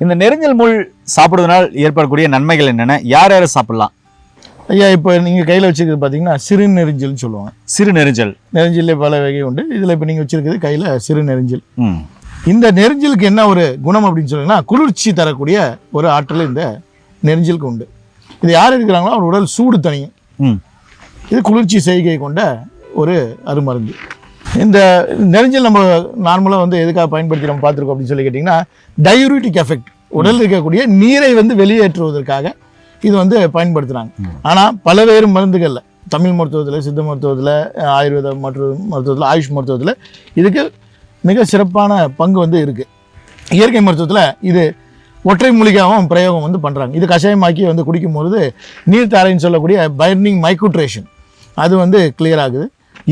இந்த நெரிஞ்சல் முள் சாப்பிடுவதனால் ஏற்படக்கூடிய நன்மைகள் என்னென்ன? யார் யார் சாப்பிடலாம்? ஐயா இப்போ நீங்கள் கையில் வச்சிருக்கிறது பார்த்தீங்கன்னா சிறு நெரிஞ்சல்னு சொல்லுவாங்க. சிறு நெரிஞ்சல் நெரிஞ்சல்ல பல வகை உண்டு. இதில் இப்போ நீங்கள் வச்சிருக்கிறது கையில் சிறு நெரிஞ்சல் ம். இந்த நெரிஞ்சலுக்கு என்ன ஒரு குணம் அப்படின்னு சொன்னீங்கன்னா குளிர்ச்சி தரக்கூடிய ஒரு ஆற்றல் இந்த நெரிஞ்சலுக்கு உண்டு. இது யார் இருக்கிறாங்களோ அவர் உடல் சூடு தணியும். ம். இது குளிர்ச்சி செய்கை கொண்ட ஒரு அருமருந்து. இந்த நெரிஞ்சல் நம்ம நார்மலாக வந்து எதுக்காக பயன்படுத்தி நம்ம பார்த்துருக்கோம் அப்படின்னு சொல்லி கேட்டிங்கன்னா டயூரிட்டிக் எஃபெக்ட் உடலில் இருக்கக்கூடிய நீரை வந்து வெளியேற்றுவதற்காக இது வந்து பயன்படுத்துகிறாங்க ஆனால் பல்வேறு மருந்துகளில் தமிழ் மருத்துவத்தில் சித்த மருத்துவத்தில் ஆயுர்வேத மருத்துவ மருத்துவத்தில் ஆயுஷ் மருத்துவத்தில் இதுக்கு மிக சிறப்பான பங்கு வந்து இருக்குது இயற்கை மருத்துவத்தில் இது ஒற்றை மூலிகாவும் பிரயோகம் வந்து பண்ணுறாங்க இது கஷாயமாக்கி வந்து குடிக்கும்பொழுது நீர் தாரைன்னு சொல்லக்கூடிய பர்னிங் மைக்ரோட்ரேஷன் அது வந்து clear ஆகுது.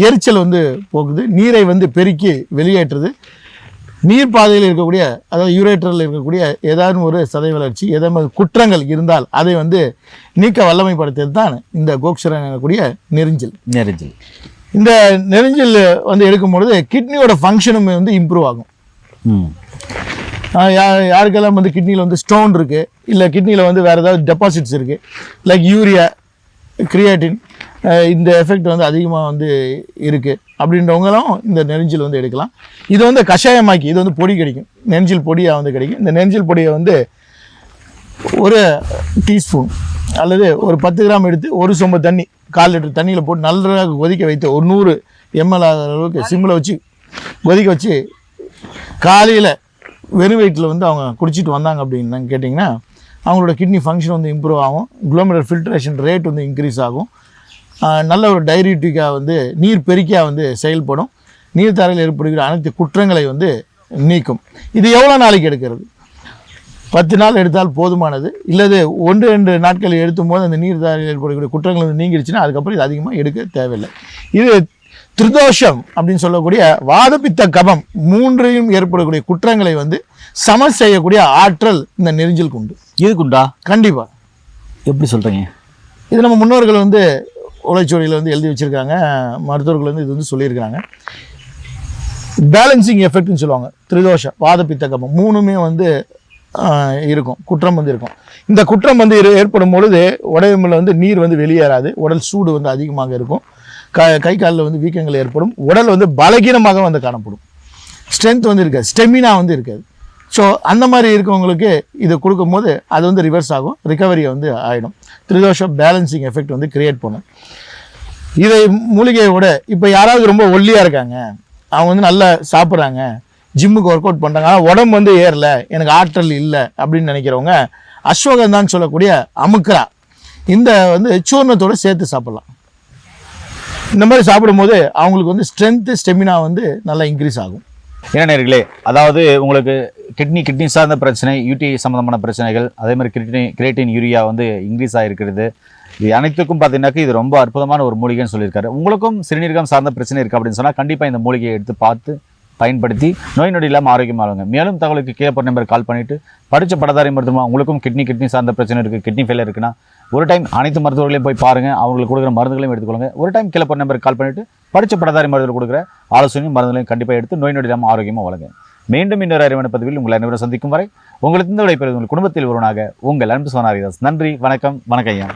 எரிச்சல் வந்து போகுது நீரை வந்து பெருக்கி வெளியேற்றுது. நீர் பாதையில் இருக்கக்கூடிய அதாவது யூரேட்டரில் இருக்கக்கூடிய ஏதாவது ஒரு சதை வளர்ச்சி ஏதாவது குற்றங்கள் இருந்தால் அதை வந்து நீக்க வல்லமைப்படுத்தியது தான் இந்த கோக்ஷரன் எனக்கூடிய நெரிஞ்சல். நெரிஞ்சல். இந்த நெரிஞ்சல் வந்து எடுக்கும் பொழுது கிட்னியோட ஃபங்க்ஷனும் வந்து இம்ப்ரூவ் ஆகும். யாருக்கெல்லாம் வந்து கிட்னியில் வந்து ஸ்டோன் இருக்குது இல்லை கிட்னியில் வந்து வேறு ஏதாவது டெபாசிட்ஸ் இருக்குது லைக் யூரியா கிரியாட்டின் இந்த எஃபெக்ட் வந்து அதிகமாக வந்து இருக்குது அப்படின்றவங்களும் இந்த நெரிஞ்சல் வந்து எடுக்கலாம். இது வந்து கஷாயமாக்கி இது வந்து பொடி கிடைக்கும். நெரிஞ்சில் பொடியாக வந்து கிடைக்கும். இந்த நெரிஞ்சில் பொடியை வந்து ஒரு டீஸ்பூன் அல்லது ஒரு பத்து கிராம் எடுத்து ஒரு சொம்பு தண்ணி கால் லிட்டர் தண்ணியில் போட்டு நல்லா கொதிக்க வைத்து ஒரு நூறு எம்எல் ஆகிற அளவுக்கு சிம்மில் வச்சு கொதிக்க வச்சு காலையில் வெறும் வயிற்றில் வந்து அவங்க குடிச்சிட்டு வந்தாங்க அப்படின்னு கேட்டிங்கன்னா அவங்களோட கிட்னி ஃபங்க்ஷன் வந்து இம்ப்ரூவ் ஆகும். குளோமீட்டர் ஃபில்ட்ரேஷன் ரேட் வந்து இன்க்ரீஸ் ஆகும். நல்ல ஒரு டைரிட்டிக்காக வந்து நீர் பெருக்கியாக வந்து செயல்படும். நீர்த்தரையில் ஏற்படுகிற அனைத்து குற்றங்களை வந்து நீக்கும். இது எவ்வளோ நாளைக்கு எடுக்கிறது? பத்து நாள் எடுத்தால் போதுமானது. இல்லது ஒன்று ரெண்டு நாட்கள் எடுத்தும் போது அந்த நீர் தாரில் ஏற்படக்கூடிய குற்றங்கள் வந்து நீங்கிடுச்சுன்னா அதுக்கப்புறம் இது அதிகமாக எடுக்க தேவையில்லை. இது திருதோஷம் அப்படின்னு சொல்லக்கூடிய வாதப்பித்த கபம் மூன்றையும் ஏற்படக்கூடிய குற்றங்களை வந்து சம செய்யக்கூடிய ஆற்றல் இந்த நெரிஞ்சலுக்கு உண்டு. இதுக்குண்டா கண்டிப்பாக எப்படி சொல்கிறீங்க இது நம்ம முன்னோர்கள் வந்து உழைச்சொடியில் வந்து எழுதி வச்சுருக்காங்க. மருத்துவர்கள் வந்து இது வந்து சொல்லியிருக்கிறாங்க. பேலன்சிங் எஃபெக்ட்னு சொல்லுவாங்க. திரிதோஷ வாதப்பித்த கபம் மூணுமே வந்து இருக்கும். குற்றம் வந்து இருக்கும். இந்த குற்றம் வந்து ஏற்படும் பொழுது உடம்புல வந்து நீர் வந்து வெளியேறாது. உடல் சூடு வந்து அதிகமாக இருக்கும். க கை காலில் வந்து வீக்கங்கள் ஏற்படும். உடல் வந்து பலகீனமாக வந்து காணப்படும். ஸ்ட்ரென்த் வந்து இருக்காது. ஸ்டெமினா வந்து இருக்காது. ஸோ அந்த மாதிரி இருக்கவங்களுக்கு இது கொடுக்கும்போது அது வந்து ரிவர்ஸ் ஆகும். ரிகவரியை வந்து ஆகிடும் திரிதோஷ பேலன்சிங் எஃபெக்ட் வந்து கிரியேட் பண்ணும். இதை மூலிகையை விட இப்போ யாராவது ரொம்ப ஒல்லியாக இருக்காங்க. அவங்க வந்து நல்லா சாப்பிட்றாங்க. ஜிம்முக்கு ஒர்க் அவுட் பண்ணுறாங்க ஆனால் உடம்பு வந்து ஏறல. எனக்கு ஆற்றல் இல்லை அப்படின்னு நினைக்கிறவங்க அஸ்வகந்தான்னு சொல்லக்கூடிய அமுக்கரா இந்த வந்து சூர்ணத்தோடு சேர்த்து சாப்பிட்லாம். இந்த மாதிரி சாப்பிடும்போது அவங்களுக்கு வந்து ஸ்ட்ரென்த்து ஸ்டெமினா வந்து நல்லா இன்க்ரீஸ் ஆகும். என்ன நேர்களே அதாவது உங்களுக்கு கிட்னி கிட்னி சார்ந்த பிரச்சனை யூடி சம்மந்தமான பிரச்சனைகள் அதே மாதிரி கிட்னி கிரேட்டின் யூரியா வந்து இன்க்ரீஸ் ஆகிருக்கிறது இது அனைத்துக்கும் பார்த்தீங்கன்னாக்கா இது ரொம்ப அற்புதமான ஒரு மூலிகைன்னு சொல்லியிருக்காரு. உங்களுக்கும் சிறுநீரகம் சார்ந்த பிரச்சனை இருக்குது அப்படின்னு சொன்னால் கண்டிப்பாக இந்த மூலிகையை எடுத்து பார்த்து பயன்படுத்தி நோய் நொடி இல்லாமல் ஆரோக்கியமாக இருங்க மேலும் தகவலுக்கு கீழே நம்பர் கால் பண்ணிவிட்டு படித்த படதாரி மருத்துவமா உங்களுக்கும் கிட்னி கிட்னி சார்ந்த பிரச்சனை இருக்குது கிட்னி ஃபெயிலியர் இருக்குன்னா ஒரு டைம் அனைத்து மருத்துவர்களையும் போய் பாருங்கள் அவங்களுக்கு கொடுக்குற மருந்துகளையும் எடுத்துக்கொள்ளுங்க. ஒரு டைம் கீழே நம்பருக்கு கால் பண்ணிவிட்டு படித்த படதாரி மருந்துகள் கொடுக்குற ஆலோசனையும் மருந்துகளையும் கண்டிப்பாக எடுத்து நோய் நொடி இல்லாமல் ஆரோக்கியமாக வழங்க மீண்டும் இன்னொரு அறிவான பதிவில் உங்களை அனைவரும் சந்திக்கும் வரை உங்களுக்கு இந்த விடைபெறுவது உங்கள் குடும்பத்தில் ஒருவனாக உங்கள் அன்பு சோனாரிதாஸ். நன்றி வணக்கம் வணக்கம் ஐயா.